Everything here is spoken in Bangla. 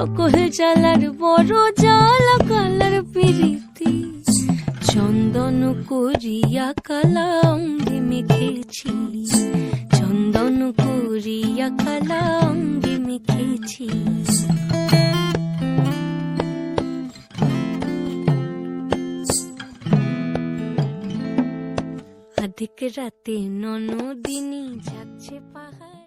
সকল জ্বালার বড় জ্বালা, কালার পিরিতি। চন্দন করিয়া কালা অঙ্গে মেখেছি চন্দন করিয়া কালা অঙ্গে মেখেছি আধিক রাতে ননদিনী যাচ্ছে পাহাড়